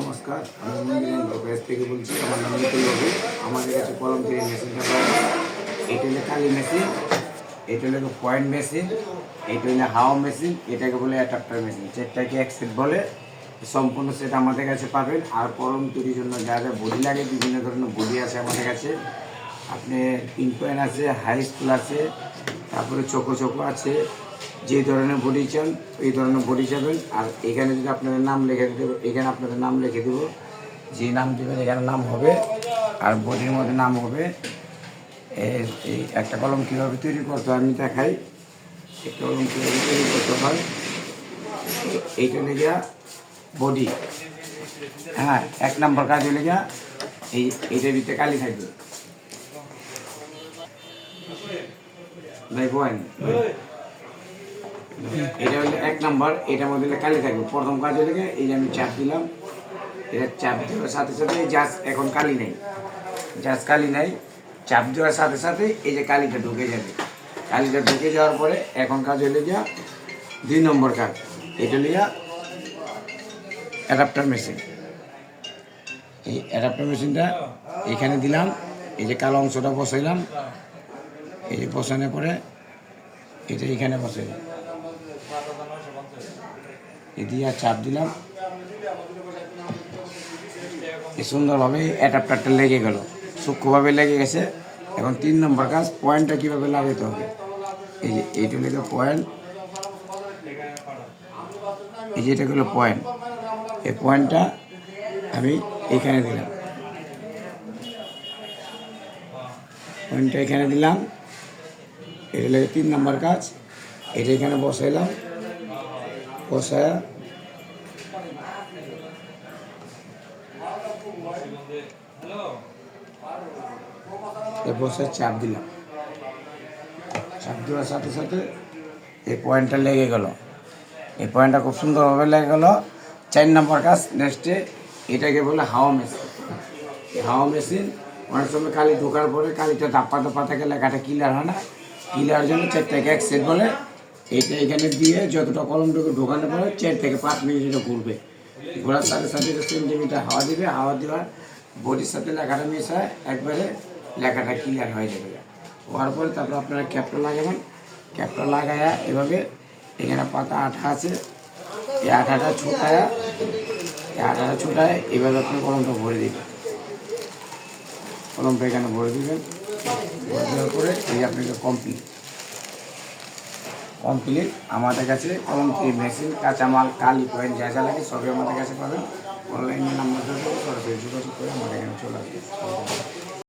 নমস্কার, আমি মন্দিরের লোকেশ থেকে বলছি আমার নাম নিতুল বাবু আমাদের কাছে কলম তৈরি মেশিনটা পাওয়া এটা হলো কালি মেশিন এটা হলো পয়েন্ট মেশিন এটা হলো হাওয়া মেশিন এটাকে বলে অ্যাডাপ্টার মেশিন চারটাকে এক সেট বলে, সম্পূর্ণ সেট আমাদের কাছে পাবেন। আর কলম তৈরির জন্য যা যা বডি লাগে, বিভিন্ন ধরনের বডি আছে আমাদের কাছে। আপনি পিন পয়েন্ট আছে হাই স্কুল আছে, তারপরে চোখো চোখো আছে যে ধরনের বডি চান এই ধরনের বডি চাবেন আর এখানে যদি আপনাদের নাম লিখে দিতে এখানে আপনাদের নাম লিখে দেবো। যে নাম দেবেন, এখানে নাম হবে, আর বডির মধ্যে নাম হবে এই একটা কলম কীভাবে তৈরি করতে আমি দেখাই। একটা কলম কীভাবে তৈরি করতে হয়, এইটা লেগে বডি। হ্যাঁ এক নম্বর কাজ হলে গিয়া এই এইটার ভিতরে কালি থাকবে। ভাই বয়েন এটা হলো এক নম্বর এটার মধ্যে কালি থাকবে। প্রথম কাজ হলে এই যে আমি চাপ দিলাম, এটা চাপ দেওয়ার সাথে সাথে জাস্ট এখন কালি নেই। জাস্ট কালি নাই, চাপ দেওয়ার সাথে সাথে এই যে কালিটা ঢুকে যাবে। কালিটা ঢুকে যাওয়ার পরে এখন কাজ হলে গিয়া দুই নম্বর কাজ। এটা লিয়া অ্যাডাপ্টার মেশিন এই অ্যাডাপ্টার মেশিনটা এখানে দিলাম, এই যে কালো অংশটা বসাইলাম। এই যে বসানোর পরে এটা এখানে বসাইলাম। এ দিয়ে চাপ দিলাম। সুন্দরভাবে অ্যাডাপ্টারটা লেগে গেল। সূক্ষ্মভাবে লেগে গেছে। এখন তিন নম্বর কাজ পয়েন্টটা কীভাবে লাগাতে হবে? এই যে, এইটা লেগে পয়েন্ট এই যে, এটা হলো পয়েন্ট এই পয়েন্টটা আমি এখানে দিলাম। পয়েন্টটা এখানে দিলাম। এটা লেগে তিন নম্বর কাজ। এটা এখানে বসাইলাম। এই বসে চাপ দিলাম। চাপ দেওয়ার সাথে সাথে এই পয়েন্টটা লেগে গেল। এই পয়েন্টটা খুব সুন্দরভাবে লেগে গেল। চার নম্বর কাজ নেক্সটে এটাকে বলে হাওয়া মেশিন এই হাওয়া মেশিন অনেক সময় কালি ঢোকার পরে কালিটা ধাপ্পা ধাপ্পা থাকে লেখাটা ক্লিয়ার হয় না। ক্লিয়ার জন্য চারটাকে এক সেট বলে এইটা এখানে দিয়ে যতটা কলমটাকে ঢোকানোর পরে চার থেকে পাঁচ মিনিট এটা ঘুরবে। ঘোরার সাথে সাথে এটা সেন্টিমিটার হাওয়া দিবে, হাওয়া দেওয়ার বডির সাথে লেখাটা মেশায় একবারে লেখাটা ক্লিয়ার হয়ে যাবে। হওয়ার পরে তারপর আপনারা ক্যাপটা লাগাবেন। ক্যাপটা লাগায়া এভাবে এখানে পাতা আঠা আছে। এই আঠাটা ছুটায়া, এই আঠাটা ছোটায় এভাবে আপনি কলমটা ভরে দিবেন। কলমটা এখানে ভরে দিবেন। ভরে দেওয়ার পরে এই আপনাকে কমপ্লিট কমপ্লিট আমাদের কাছে কলম থ্রি মেশিন কাঁচামাল, কালি পয়েন্ট যা যা লাগে সবই আমাদের কাছে পাবেন। অনলাইনে নাম্বার সরাসরি যোগাযোগ করে আমাদের এখানে চলে আসবে।